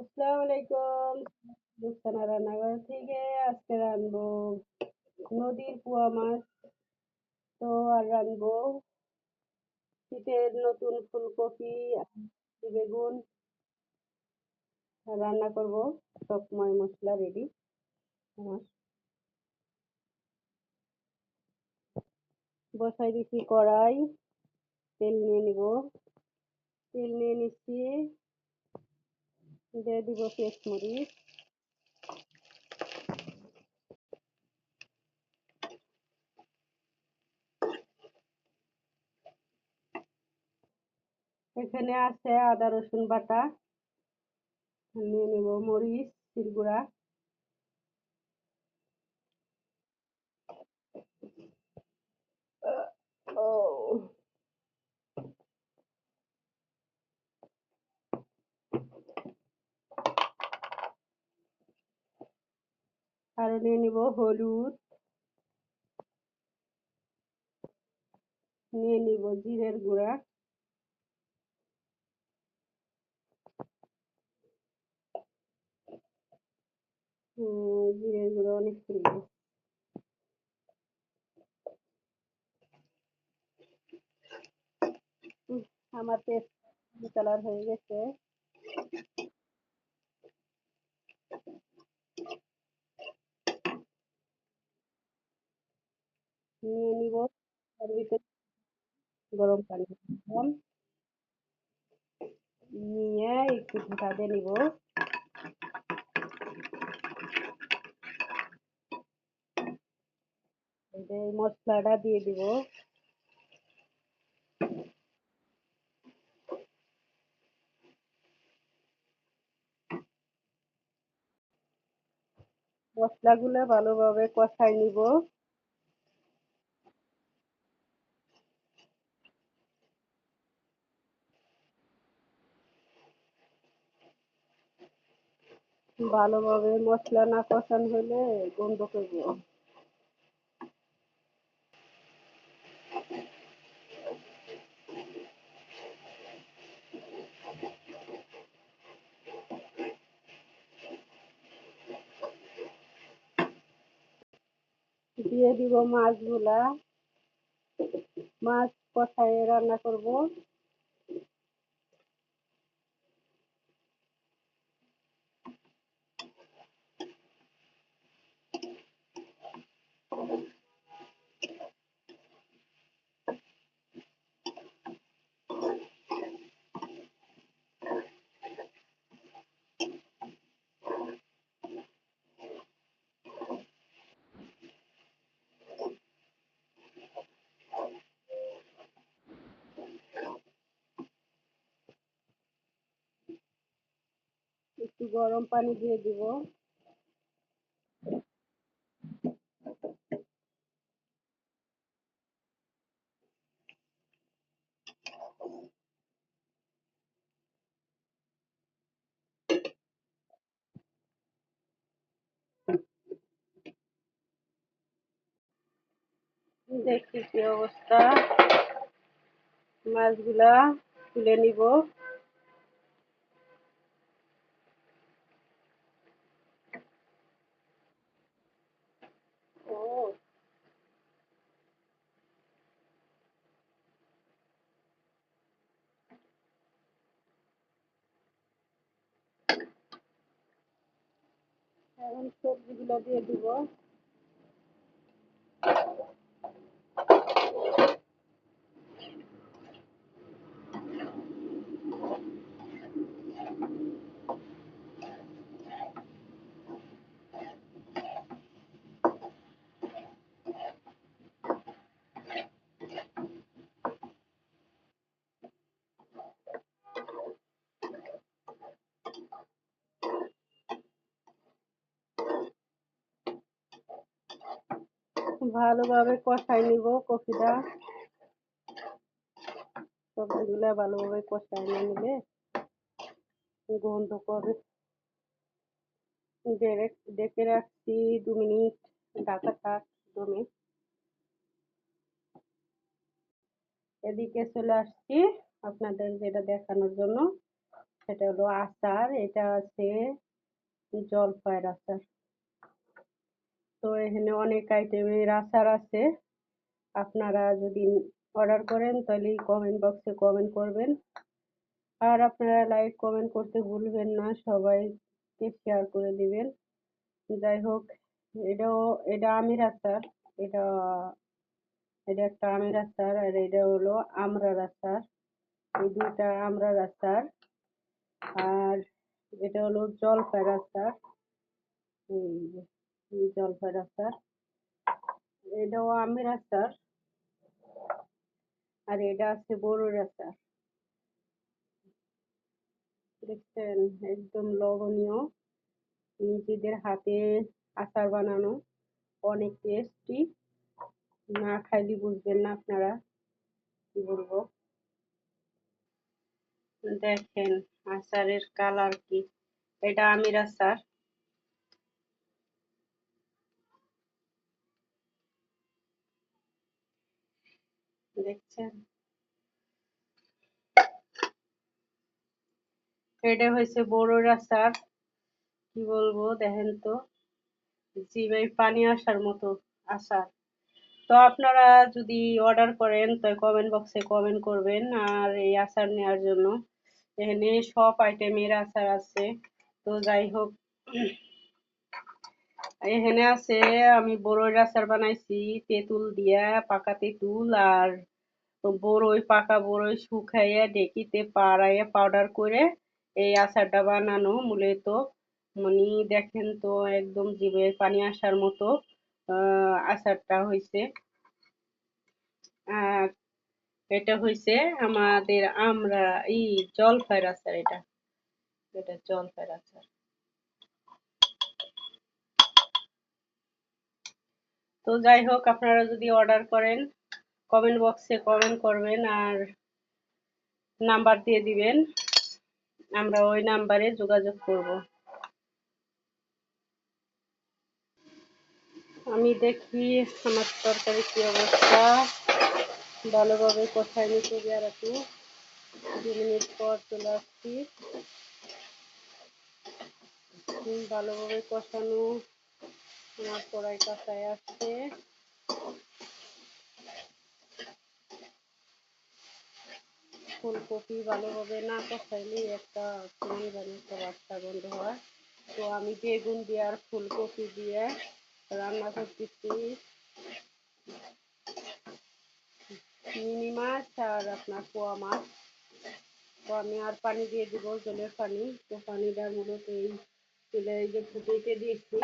আসসালামু আলাইকুম। রান্নাঘর থেকে আজকে নদীর পোয়া মাছ। তো আর শীতের নতুন ফুলকপি বেগুন। রান্না করব, সব ময় মশলা রেডি আমার। বসাই দিচ্ছি কড়াই, তেল নিয়ে নিব। তেল নিয়ে নিচ্ছি দিয়ে দিব পেঁয়াজ মরিচ এখানে আছে আদা রসুন বাটা নিয়ে নেব মরিচ শিলগুড়া আরও নিয়ে নিব, হলুদ। নিয়ে নিব জিরের গুঁড়া। জিরের গুঁড়া অনেক তুলব আমার পেস্ট কালার হয়ে গেছে। নিয়ে নিব। গরম পানি দিলাম। নিয়ে একটু দিয়ে নিব। মশলাটা দিয়ে দিব। মশলাগুলো ভালোভাবে কষাই নিব। ভালোভাবে মশলা না কষানো হলে গন্ধ করব দিয়ে দিব মাছগুলা। মাছ কষায় রান্না করব। একটু গরম পানি দিয়ে দিব। দেখছি কি অবস্থা। মাছগুলা তুলে নিব। এখন সবজিগুলো দিয়ে দিব। ভালোভাবে কষাই নিব কফিটা। সবজিগুলা ভালোভাবে কষাই না নিলে গন্ধ করে ডেকে রাখছি দু মিনিট ঢাকা থাক দমে। এদিকে চলে আসছি আপনাদের যেটা দেখানোর জন্য। সেটা হলো আচার, এটা আছে জলপাইয়ের আচার। তো এখানে অনেক আইটেমের আচার আছে। আপনারা যদি অর্ডার করেন তাহলে কমেন্ট বক্সে কমেন্ট করবেন। আর আপনারা লাইক কমেন্ট করতে ভুলবেন না, সবাইকে শেয়ার করে দিবেন। যাই হোক, এটাও, এটা আমের আচার। এটা এটা একটা আমের আচার আর এটা হলো আমড়ার আচার। এই দুইটা আমড়ার আচার। আর এটা হলো জলপাইয়ের আচার। এই জলপাইয়ের আচার এটাও আমের আচার আর এটা আছে বড় আচার দেখছেন? একদম লবণীয়। নিজেদের হাতে আচার বানানো। অনেক টেস্টি না খাইলে বুঝবেন না আপনারা কি বলব? দেখেন, আচারের কালার কি? এটা আমের আচার। দেখছেন? এটা হয়েছে বড়োর আচার কি বলব, দেখেন তো। জিভায় পানি আসার মতো আচার তো আপনারা যদি অর্ডার করেন, তো কমেন্ট বক্সে কমেন্ট করবেন আর এই আচার নেওয়ার জন্য। এখানে সব আইটেমের আচার আছে। তো যাই হোক, এখানে আছে, আমি বড়ইর আচার বানাইছি, তেঁতুল দিয়া, পাকা তেঁতুল আর বড়ই পাকা বড়ই শুকাইয়া ডেকিতে পাড়াইয়া পাউডার করে এই আচারটা বানানো মূলত। মানে দেখেন তো, একদম জিভে পানি আসার মতো আচারটা হয়েছে এটা হয়েছে আমাদের আমরা ই জলপাইয়ের আচার এটা। এটা জলপাইয়ের আচার। তো যাই হোক, আপনারা যদি অর্ডার করেন কমেন্ট বক্সে কমেন্ট করবেন আর নাম্বার দিয়ে দিবেন। আমরা ওই নাম্বারে যোগাযোগ করব। আমি দেখি আমার তরকারি কি অবস্থা। ভালোভাবে কোথায় নিতে গিয়ে একটু দু মিনিট পর চলে আসছি। ভালোভাবে কষানো। আমার কড়াই কাঁচায় আসছে। ফুলকপি ভালোভাবে না কষাইলে একটা কেমন জানি একটা বাচ্চা গন্ধ হয়। তো আমি বেগুন দিয়ে আর ফুলকপি দিয়ে রান্না করতেছি। মিনি মাছ আর আপনার পোয়া মাছ। তো আমি আর পানি দিয়ে দিব, জলের পানি। তো পানিটা মূলত এই চুলে এই যে ফুটিতে দিয়েছি।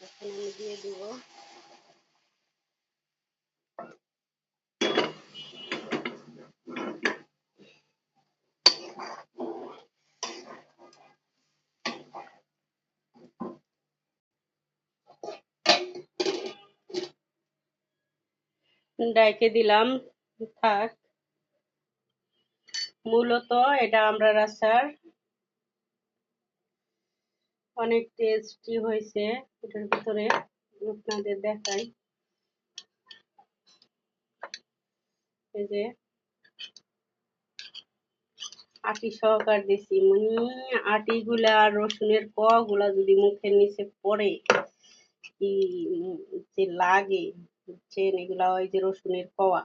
এখন আমি দিয়ে দিব। ডাইকে দিলাম। থাক। মূলত এটা আমরা আচার অনেক টেস্টি হয়েছে। এটার ভিতরে আপনাদের দেখাই। এই যে আটি সহকার দিছি। মানে আটিগুলা আর রসুনেরগুলা যদি মুখের নিচে পড়ে, কি যে লাগে। বুঝছেন এগুলা ওই যে রসুনের কোয়া।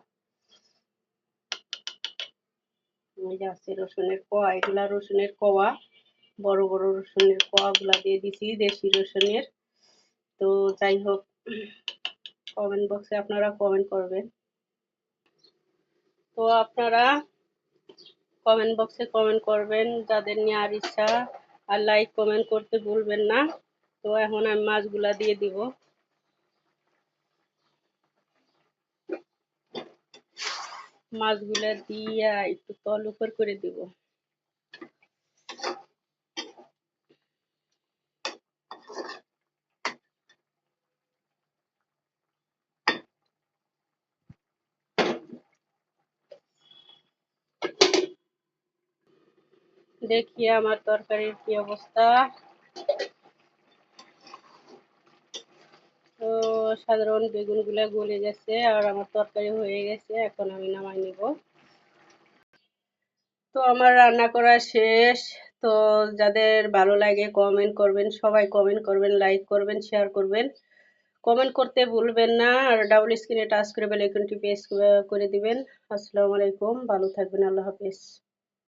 ওই যে আছে রসুনের কোয়া, এগুলা রসুনের কোয়া, বড় বড় রসুনের কোয়া গুলা দিয়ে দিছি, দেশি রসুনের। তো যাই হোক কমেন্ট বক্সে আপনারা কমেন্ট করবেন। তো আপনারা কমেন্ট বক্সে কমেন্ট করবেন, যাদের নেওয়ার ইচ্ছা। আর লাইক কমেন্ট করতে ভুলবেন না। তো এখন আমি মাছগুলা দিয়ে দিব। মাছগুলা দিয়া একটু তল উপর করে দিব। দেখি আমার তরকারির কি অবস্থা তো সাধারণ বেগুনগুলা গলে গেছে আর আমার তরকারি হয়ে গেছে, এখন আমি নামাই নিব। তো আমার রান্না করা শেষ। তো যাদের ভালো লাগে কমেন্ট করবেন, সবাই কমেন্ট করবেন লাইক করবেন শেয়ার করবেন। কমেন্ট করতে ভুলবেন না, আর ডাবল স্ক্রিনে টাচ করে বেল আইকনটি প্রেস করে দিবেন। আসসালামু আলাইকুম, ভালো থাকবেন, আল্লাহ হাফেজ।